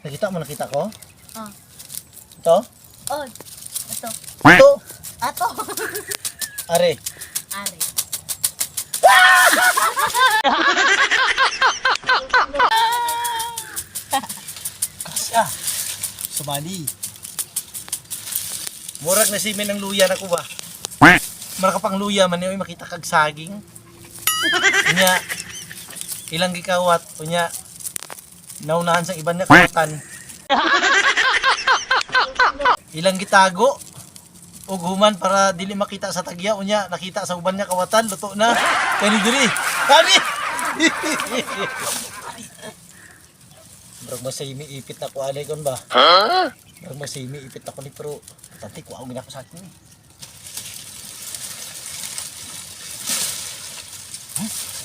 Nakita mo, nakita ko? Ah. Ito? Oh, ito. Ito? Ato. Are. Ari. Kasya. Sumali. Murag na simin ng luya na ko ba? Mura ka pang luya man yun, makita kag saging. Unya, ilang gikawat, unya, Naunahan sa iban na kawatan. Ilang gitago. Og human para dili makita sa tagya unya nakita sa uban niya kawatan luto na kani diri kani Brog masimi ipit na ko alay kon ba Ha Brog masimi ipit ako ni pero tati ko ang ginako sa akin. Huh?